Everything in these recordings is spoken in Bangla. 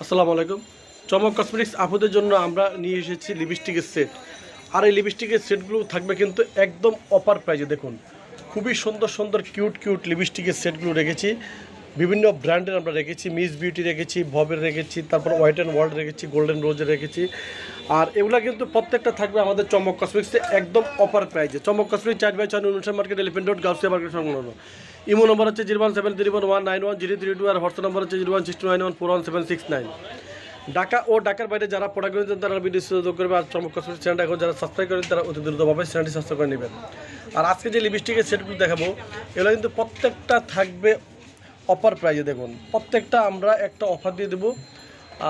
আসসালামু আলাইকুম। চমক কসমেটিক্স আপুদের জন্য আমরা নিয়ে এসেছি লিপস্টিকের সেট আর এই লিপস্টিকের সেটগুলো থাকবে কিন্তু একদম অপার প্রাইজে দেখুন, খুবই সুন্দর সুন্দর কিউট কিউট লিপস্টিকের সেটগুলো রেখেছি। বিভিন্ন ব্র্যান্ডের আমরা রেখেছি মিস বিউটি রেখেছি ভবের রেখেছি, তারপর হোয়াইট অ্যান্ড ওয়ার্ল্ড রেখেছি গোল্ডেন রোজের রেখেছি। আর এগুলো কিন্তু প্রত্যেকটা থাকবে আমাদের চমক কসমেটিক্সে একদম অপার প্রাইজে চমক কসমেটিক্স চার বাই চার অনুষ্ঠান market elephant road Gausia market সংলগ্ন। ইমো নম্বর হচ্ছে zero one seven three one one nine one zero three two আর হোয়াটসঅ্যাপ নম্বর হচ্ছে zero one six nine one four one seven six nine. Dhaka ও ঢাকার বাইরে যারা প্রোডাক্ট কিনছেন তারা ভিডিও সুযোগ করবে আর চমক চ্যানেলটা এখন যারা সাবস্ক্রাইব করেন তারা অতি দ্রুতভাবে চ্যানেলটি সাবস্ক্রাইব করে নেবেন। আর আজকে যে লিপস্টিকের সেটগুলো দেখাবো, এগুলো কিন্তু প্রত্যেকটা থাকবে অফার প্রাইজে দেখুন। প্রত্যেকটা আমরা একটা অফার দিয়ে দেবো।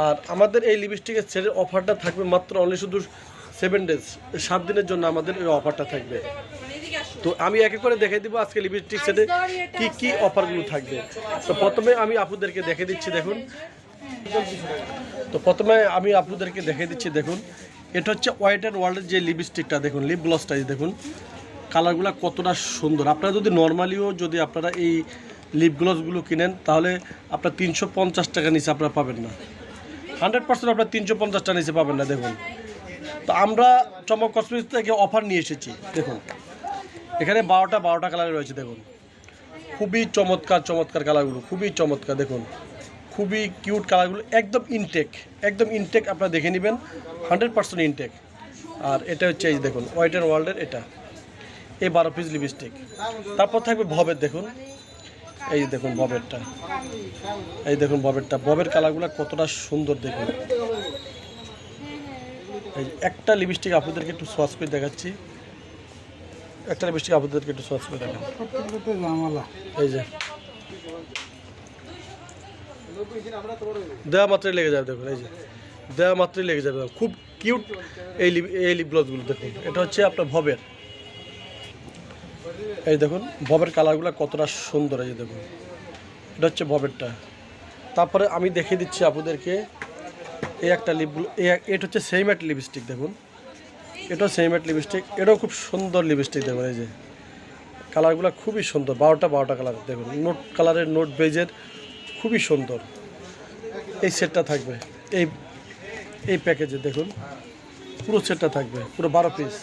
আর আমাদের এই লিপস্টিকের সেটের অফারটা থাকবে মাত্র অনলি শুধু সেভেন ডেজ সাত দিনের জন্য আমাদের এই অফারটা থাকবে। তো আমি এক এক করে দেখে দিব আজকে লিপস্টিক সেটে কি কি অফারগুলো থাকবে। তো প্রথমে আমি আপুদেরকে দেখে দিচ্ছি দেখুন। তো প্রথমে আমি আপনাদেরকে দেখে দিচ্ছি দেখুন। এটা হচ্ছে হোয়াইট অ্যান্ড ওয়ার্ল্ডের যে লিপস্টিকটা দেখুন লিপ গ্লসটা দেখুন। কালারগুলো কতটা সুন্দর। আপনারা যদি নর্মালিও যদি আপনারা এই লিপ গ্লসগুলো কিনেন তাহলে আপনার তিনশো পঞ্চাশ টাকা নিচে আপনারা পাবেন না। হান্ড্রেড পার্সেন্ট আপনার তিনশো পঞ্চাশ টাকা নিচে পাবেন না দেখুন। তো আমরা চমক কসমেটিক্স থেকে অফার নিয়ে এসেছি দেখুন। এখানে বারোটা বারোটা কালার রয়েছে, দেখুন। খুবই চমৎকার চমৎকার কালারগুলো খুবই চমৎকার, দেখুন। খুবই কিউট কালারগুলো একদম ইনটেক একদম ইনটেক আপনারা দেখে নেবেন হান্ড্রেড পার্সেন্ট ইনটেক আর এটা হচ্ছে এই দেখুন হোয়াইট অ্যান্ড ওয়ার্ল্ডের এটা। এই বারো পিস লিপস্টিক তারপর থাকবে ভবের, দেখুন। এই দেখুন ববেরটা এই দেখুন ববেরটা ববের কালারগুলো কতটা সুন্দর, দেখুন। এই একটা লিপস্টিক আপনাদেরকে একটু সোয়াস করে দেখাচ্ছি। একটা লিপস্টিক আপনাদেরকে একটু সোয়াস করে দেখান। এই যে। দেওয়া মাত্রাই লেগে যাবে, দেখুন, এই যে। দেওয়া মাত্রাই লেগে যাবে। খুব কিউট এই এই লিপ গ্লসগুলো দেখুন। এটা হচ্ছে আপনার ভবের। এই দেখুন, ভবের কালারগুলো কতটা সুন্দর, এই দেখুন। এটা হচ্ছে ভবেরটা। তারপরে আমি দেখিয়ে দিচ্ছি আপনাদেরকে, এই একটা লিপগুলো এটা হচ্ছে সেম একটা লিপস্টিক দেখুন। এটাও সেম একটা লিপস্টিক এটাও খুব সুন্দর লিপস্টিক দেখুন এই যে। কালারগুলো খুবই সুন্দর। বারোটা বারোটা কালার দেখুন। নোট কালারের নোট বেজের খুবই সুন্দর। এই সেটটা থাকবে। এই এই প্যাকেজে দেখুন। পুরো সেটটা থাকবে। পুরো বারো পিস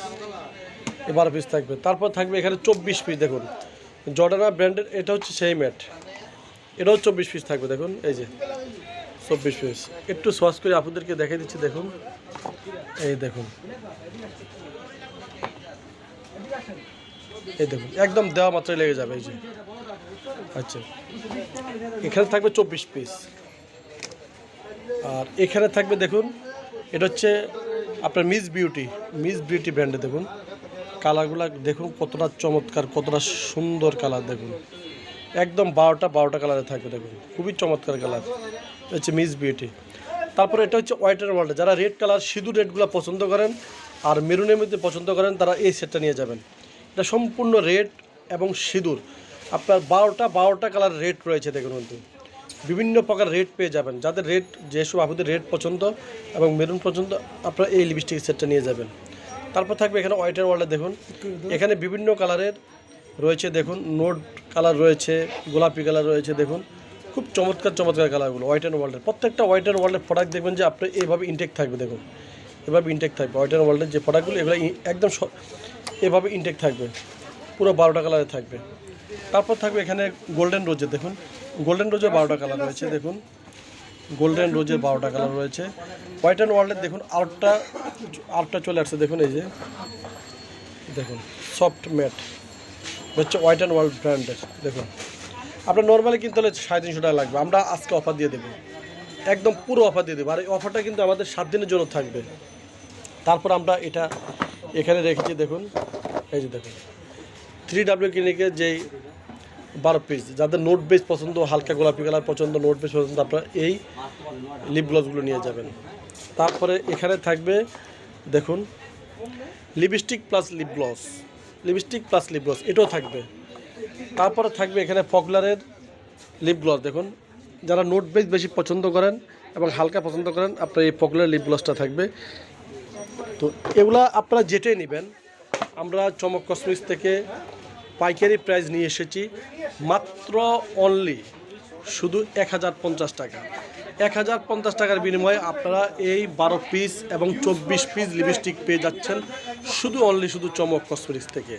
এই বারো পিস থাকবে। তারপর থাকবে এখানে চব্বিশ পিস দেখুন। জর্ডানা ব্র্যান্ডের এটা হচ্ছে সেই ম্যাট এটাও চব্বিশ পিস থাকবে দেখুন। এই যে, চব্বিশ পিস একটু সস করে আপনাদেরকে দেখে দিচ্ছি, দেখুন। এই দেখুন। এই দেখুন, একদম দেওয়া মাত্রায় লেগে যাবে, এই যে। আচ্ছা। এখানে থাকবে চব্বিশ পিস আর এখানে থাকবে, দেখুন, এটা হচ্ছে আপনার মিস বিউটি মিস বিউটি ব্র্যান্ডে দেখুন। কালারগুলো দেখুন, কতটা চমৎকার, কতটা সুন্দর কালার, দেখুন। একদম বারোটা বারোটা কালারে থাকবে, দেখুন। খুবই চমৎকার কালার। হচ্ছে মিস বিউটি তারপরে এটা হচ্ছে হোয়াইট অ্যান্ড ওয়ার্ল্ড যারা রেড কালার সিঁদুর রেডগুলো পছন্দ করেন আর মেরুনের মধ্যে পছন্দ করেন, তারা এই সেটটা নিয়ে যাবেন। এটা সম্পূর্ণ রেড এবং সিঁদুর। আপনার বারোটা বারোটা কালার রেড রয়েছে দেখুন কিন্তু। বিভিন্ন প্রকার রেড পেয়ে যাবেন। যাদের রেড যেসব আপনাদের রেড পছন্দ এবং মেরুন পছন্দ, আপনারা এই লিপস্টিক সেটটা নিয়ে যাবেন। তারপর থাকবে এখানে হোয়াইটের ওয়ার্ল্ডে দেখুন। এখানে বিভিন্ন কালারের রয়েছে দেখুন। নোট কালার রয়েছে, গোলাপি কালার রয়েছে দেখুন। খুব চমৎকার চমৎকার কালারগুলো হোয়াইট অ্যান্ড ওয়ার্ল্ডের প্রত্যেকটা হোয়াইট অ্যান্ড ওয়ার্ল্ডের প্রোডাক্ট দেখবেন যে আপনার এইভাবে ইনটেক থাকবে, দেখুন। এভাবে ইনটেক থাকবে। হোয়াইট অ্যান্ড ওয়ার্ল্ডের যে প্রোডাক্টগুলো এগুলো একদম এভাবে ইনটেক থাকবে। পুরো বারোটা কালারে থাকবে। তারপর থাকবে এখানে গোল্ডেন রোজের দেখুন। গোল্ডেন রোজের বারোটা কালার রয়েছে, দেখুন। গোল্ডেন রোজের বারোটা কালার রয়েছে। হোয়াইট অ্যান্ড ওয়ার্ল্ডের দেখুন, আরেকটা আরেকটা চলে আসছে, দেখুন এই যে। দেখুন সফট ম্যাট হচ্ছে হোয়াইট অ্যান্ড ওয়ার্ল্ড ব্র্যান্ডের দেখুন। আপনার নর্মালি কিনতে হলে সাড়ে তিনশো টাকা লাগবে। আমরা আজকে অফার দিয়ে দেবো। একদম পুরো অফার দিয়ে দেবো। আর এই অফারটা কিন্তু আমাদের সাত দিনের জন্য থাকবে। তারপর আমরা এটা এখানে রেখেছি, দেখুন। এই যে দেখুন। থ্রি ডাব্লিউ ক্লিনিকের যেই বারো পিস যাদের নোট বেস পছন্দ, হালকা গোলাপি কালার পছন্দ নোট বেস পছন্দ, আপনারা এই লিপ গ্লসগুলো নিয়ে যাবেন। তারপরে এখানে থাকবে, দেখুন lipstick plus lip gloss lipstick plus lip gloss এটাও থাকবে। তারপরে থাকবে এখানে পপুলারের লিপ গ্লস দেখুন। যারা নোট বেস বেশি পছন্দ করেন এবং হালকা পছন্দ করেন, আপনার এই পপুলার লিপ গ্লসটা থাকবে। তো এগুলা আপনারা যেটাই নেবেন, আমরা চমক কসমিক্স থেকে পাইকারি প্রাইস নিয়ে এসেছি মাত্র অনলি শুধু এক হাজার পঞ্চাশ টাকা। এক হাজার পঞ্চাশ টাকার বিনিময়ে আপনারা এই বারো পিস এবং চব্বিশ পিস লিপস্টিক পেয়ে যাচ্ছেন শুধু অনলি শুধু চমক কসমেটিক্স থেকে।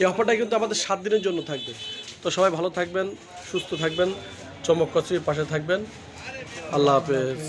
এই অফারটা কিন্তু আমাদের সাত দিনের জন্য থাকবে। তো সবাই ভালো থাকবেন, সুস্থ থাকবেন, চমক কচুরির পাশে থাকবেন। আল্লাহ হাফেজ।